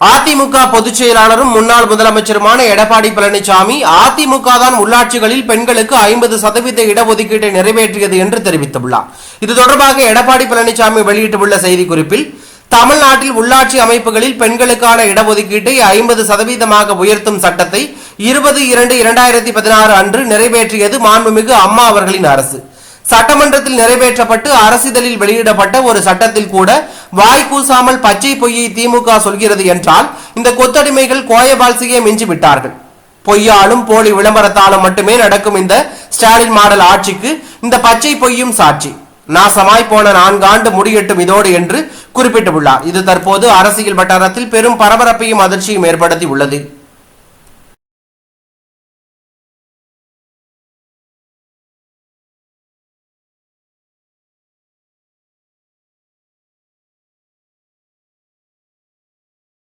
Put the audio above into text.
அதிமுக பொதுச் செயலாளரும் முன்னாள் முதலமைச்சருமான எடப்பாடி பழனிசாமி அதிமுக தான் உள்ளாட்சிகளில் பெண்களுக்கு ஐம்பது சதவீத இடஒதுக்கீட்டை நிறைவேற்றியது என்று தெரிவித்துள்ளார். இது தொடர்பாக எடப்பாடி பழனிசாமி வெளியிட்டுள்ள செய்திக்குறிப்பில் தமிழ்நாட்டில் உள்ளாட்சி அமைப்புகளில் பெண்களுக்கான இடஒதுக்கீட்டை ஐம்பது சதவீதமாக உயர்த்தும் சட்டத்தை இருபது இரண்டு இரண்டாயிரத்தி பதினாறு அன்று நிறைவேற்றியது மாண்புமிகு அம்மா அவர்களின் அரசு. சட்டமன்றத்தில் நிறைவேற்றப்பட்டு அரசிதழில் வெளியிடப்பட்ட ஒரு சட்டத்தில் கூட வாய் கூசாமல் பச்சை பொய்யை திமுக சொல்கிறது என்றால் இந்த கொத்தடிமைகள் கோயபால்சியை மிஞ்சிவிட்டார்கள் பொய்யாலும் போலி விளம்பரத்தாலும் மட்டுமே நடக்கும் இந்த ஸ்டாலின் மாடல் ஆட்சிக்கு இந்த பச்சை பொய்யும் சாட்சி. நாசமாய் போன நான்காண்டு முடியட்டும் இதோடு என்று குறிப்பிட்டுள்ளார். இது தற்போது அரசியல் வட்டாரத்தில் பெரும் பரபரப்பையும் அதிர்ச்சியும் ஏற்படுத்தி உள்ளது.